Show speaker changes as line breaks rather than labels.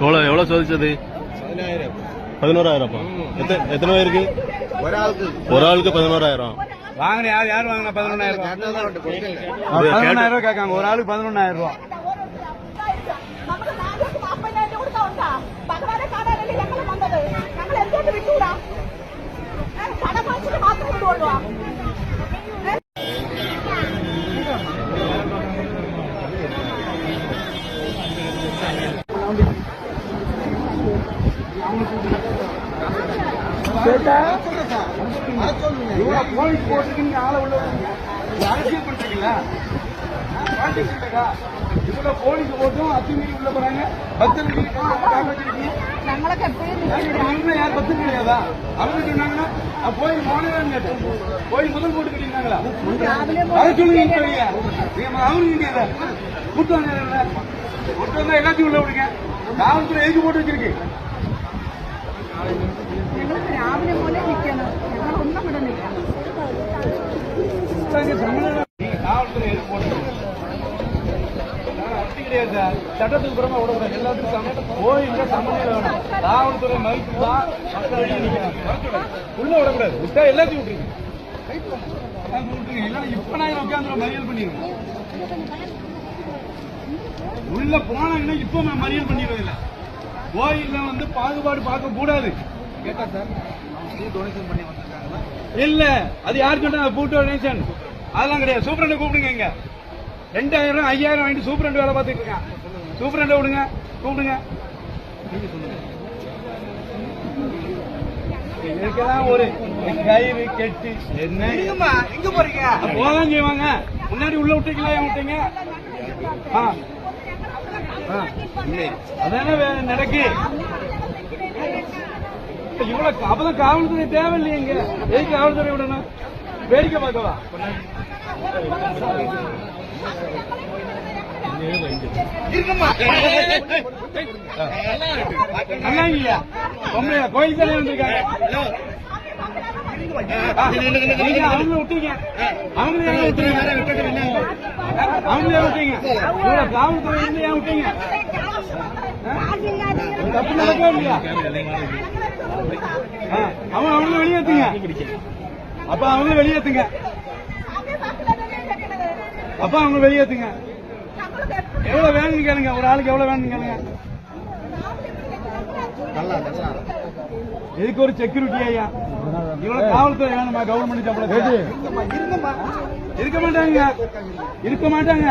எவ்வளோ எவ்வளோ சோதிச்சது? பதினோராயிரம்? எத்தனை பேருக்கு? ஒரு ஆளுக்கு பதினோராயிரம்.
வாங்கின யார் யார் வாங்கினா பதினொன்னாயிரம் பதினொன்னாயிரம் ரூபா கேட்காங்க. ஒரு ஆளுக்கு பதினொன்னாயிரம்
ரூபா.
கேட்டா? போலீஸ் போட்டுக்கு ஆளை உள்ள அரசியல் பண்றீங்களா இவ்வளவு போலீஸ் போட்டும் அத்துமீறி உள்ள போறாங்க. பக்தர் யார் பக்தர் கிடையாதா அவங்க சொன்னாங்கன்னா போய் போனதான் கேட்டேன். போய் முதல் போட்டு கட்டிருக்காங்களா அதை சொல்லுங்க அவனுக்கு கிடையாது கூட்டம் கூட்டம் தான் எல்லாத்தையும் உள்ள விடுங்க. காவல்துறை எழுதி போட்டு வச்சிருக்கேன்
ഞങ്ങൾ രാവിലെ പോലെ നിൽക്കണം ഞങ്ങൾ ഒന്നും ഇവിടെ നിൽക്കണം
இங்க தமிழ்நாடு நீங்க காவல்துறை எழுதி போட்டு அப்படி கிடையாது சார் சட்டத்துக்கு புறமா விடக்கூடாது எல்லாத்துக்கும் சம கோயில்ல சமநிலை வேணும் காவல்துறை மதிப்பு தான் மக்கள் வெளியே நிக்கிறாங்க. உள்ள விடக்கூடாது விட்டா எல்லாத்தையும் விட்டுருங்க எல்லாத்தையும் விட்டுருங்க இல்லைன்னா இப்ப நான் உட்காந்து மறியல் பண்ணிடுவேன் உள்ள போனாங்கன்னா இப்ப நான் மறியல் பண்ணிடுவேன் இல்ல கோயில்ல வந்து பாகுபாடு பார்க்க கூடாது. கேட்டா சார் டொனேஷன் பண்ணி வந்திருக்காங்களா இல்ல அது யார் சொன்னா பூட்டு டொனேஷன் அதெல்லாம் கிடையாது. சூப்பரண்டை கூப்பிடுங்க இங்க. ரெண்டாயிரம் ஐயாயிரம் வாங்கிட்டு சூப்பரண்ட் வேலை பார்த்துட்டு இருக்கான். சூப்பரண்டை விடுங்க கூப்பிடுங்க. நீங்க சொல்லுங்க. இதுக்கெல்லாம் ஒரு கயிறு கெட்டி என்ன? எங்க போறீங்க? போதான் செய்வாங்க. முன்னாடி உள்ள விட்டீங்களா விட்டீங்க? ஆ. அதானே நடக்கு? இவ்வளவு அப்பதான் காவல்துறை தேவையில்லையே இங்க. எதுக்கு காவல்துறை விடணும்? வேடிக்கை பார்க்கவா நல்லா இல்லையா பொம்பளையா கோயிலுக்கு தானே வந்திருக்காங்க. நீங்க அவங்கள விட்டீங்க அவங்கள ஏன் விட்டீங்க. அவங்கள ஏன் விட்டீங்க காவல்துறை இருந்து ஏன் விட்டீங்க? தப்பு நடக்கவே இல்லையா? ஆ, அவன் அவங்கள வெளியேத்துங்க. அப்ப அவங்க வெளியேத்துங்க. அப்ப அவங்க வெளியேத்துங்க. எவ்வளவு வேணும்னு கேளுங்க. ஒரு ஆளுக்கு எவ்வளவு வேணும்னு கேளுங்க. நல்லா. இதுக்கு ஒரு செக்யூரிட்டி ஐயா? இவ்வளவு காவல்துறை வேணுமா? கவர்மெண்ட் சம்பளம் இருக்க மாட்டாங்க. இருக்க மாட்டாங்க.